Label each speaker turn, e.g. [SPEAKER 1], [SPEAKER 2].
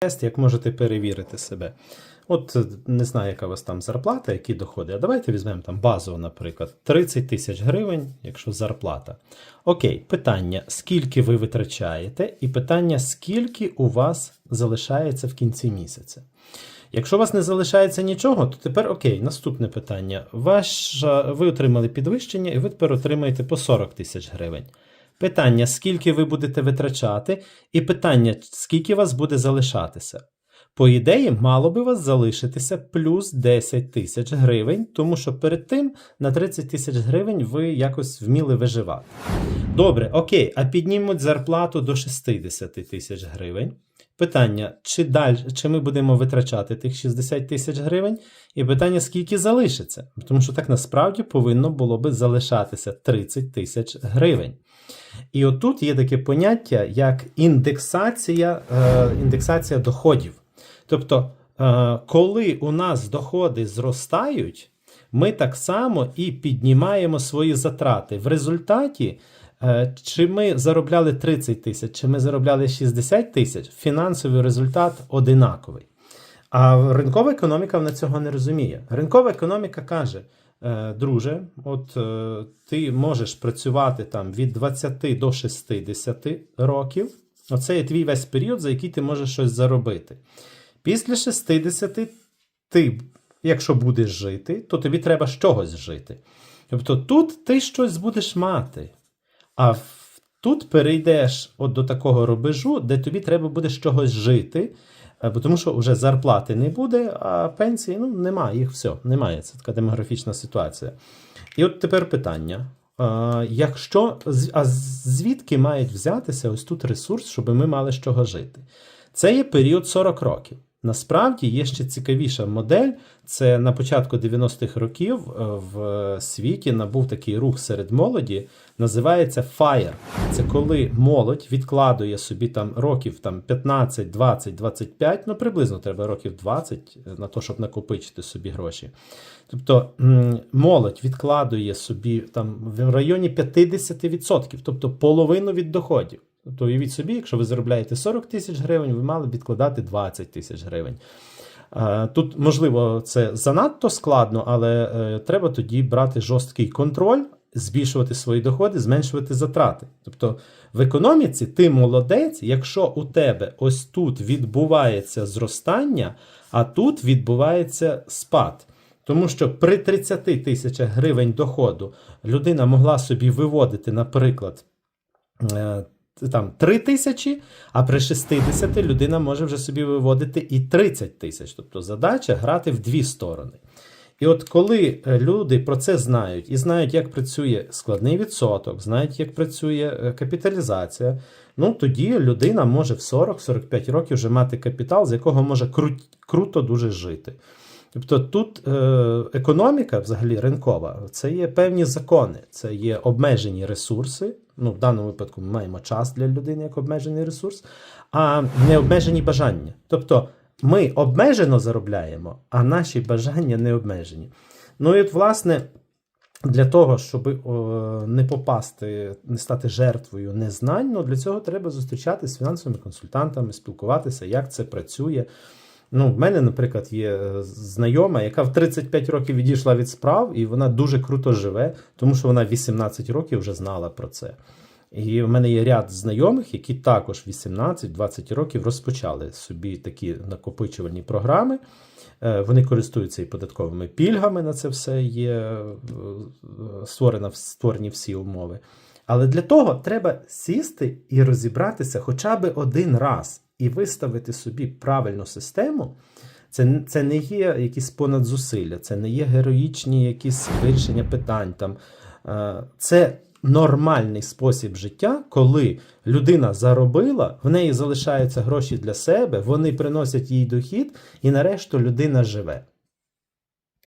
[SPEAKER 1] тест, як можете перевірити себе. От е, не знаю, яка у вас там зарплата, які доходи. А давайте візьмемо там базово, наприклад, 30 тисяч гривень, якщо зарплата. Окей, питання: скільки ви витрачаєте, і питання, скільки у вас залишається в кінці місяця. Якщо у вас не залишається нічого, то тепер окей, наступне питання. Ваш, ви отримали підвищення, і ви тепер отримаєте по 40 тисяч гривень. Питання, скільки ви будете витрачати, і питання, скільки вас буде залишатися. По ідеї, мало би вас залишитися плюс 10 тисяч гривень, тому що перед тим на 30 тисяч гривень ви якось вміли виживати. Добре, окей, а піднімуть зарплату до 60 тисяч гривень. Питання, чи далі, чи ми будемо витрачати тих 60 тисяч гривень, і питання, скільки залишиться. Тому що так насправді повинно було би залишатися 30 тисяч гривень. І отут є таке поняття, як індексація, е, індексація доходів. Тобто, е, коли у нас доходи зростають, ми так само і піднімаємо свої затрати. В результаті, чи ми заробляли 30 тисяч, чи ми заробляли 60 тисяч, фінансовий результат одинаковий. А ринкова економіка вона цього не розуміє. Ринкова економіка каже: е, друже, от е, ти можеш працювати там від 20 до 60 років. Оце є твій весь період, за який ти можеш щось заробити. Після 60 ти, якщо будеш жити, то тобі треба з чогось жити. Тобто тут ти щось будеш мати. А тут перейдеш от до такого рубежу, де тобі треба буде з чогось жити, е, бо тому що вже зарплати не буде, а пенсії ну, немає, їх все, немає. Це така демографічна ситуація. І от тепер питання. Якщо, а звідки мають взятися ось тут ресурс, щоб ми мали з чого жити? Це є період 40 років. Насправді є ще цікавіша модель. Це на початку 90-х років е, в світі набув такий рух серед молоді, називається FIRE. Це коли молодь відкладує собі там років там 15, 20, 25, ну приблизно треба років 20 на те, щоб накопичити собі гроші. Тобто молодь відкладує собі там в районі 50%, тобто половину від доходів. Тобто уявіть собі, якщо ви заробляєте 40 тисяч гривень, ви мали б відкладати 20 тисяч гривень. Тут, можливо, це занадто складно, але е, треба тоді брати жорсткий контроль, збільшувати свої доходи, зменшувати затрати. Тобто в економіці ти молодець, якщо у тебе ось тут відбувається зростання, а тут відбувається спад. Тому що при 30 тисячах гривень доходу людина могла собі виводити, наприклад, е, там 3 тисячі, а при 60 людина може вже собі виводити і 30 тисяч. Тобто задача грати в дві сторони. І от коли е, люди про це знають і знають, як працює складний відсоток, знають, як працює е, капіталізація, ну тоді людина може в 40-45 років вже мати капітал, з якого може кру- круто дуже жити. Тобто тут е, економіка, взагалі ринкова, це є певні закони, це є обмежені ресурси. Ну, в даному випадку ми маємо час для людини як обмежений ресурс, а не обмежені бажання. Тобто ми обмежено заробляємо, а наші бажання не обмежені. Ну і от, власне, для того, щоб не попасти, не стати жертвою незнань, ну, для цього треба зустрічатися з фінансовими консультантами, спілкуватися, як це працює. Ну, в мене, наприклад, є е, знайома, яка в 35 років відійшла від справ, і вона дуже круто живе, тому що вона 18 років вже знала про це. І в мене є ряд знайомих, які також 18-20 років розпочали собі такі накопичувальні програми. Е, Вони користуються і податковими пільгами на це все є е, створено, створені всі умови. Але для того треба сісти і розібратися хоча б один раз і виставити собі правильну систему. Це, це не є якісь понадзусилля, це не є героїчні якісь вирішення питань. Там. Е, Це нормальний спосіб життя, коли людина заробила, в неї залишаються гроші для себе, вони приносять їй дохід, і нарешті людина живе.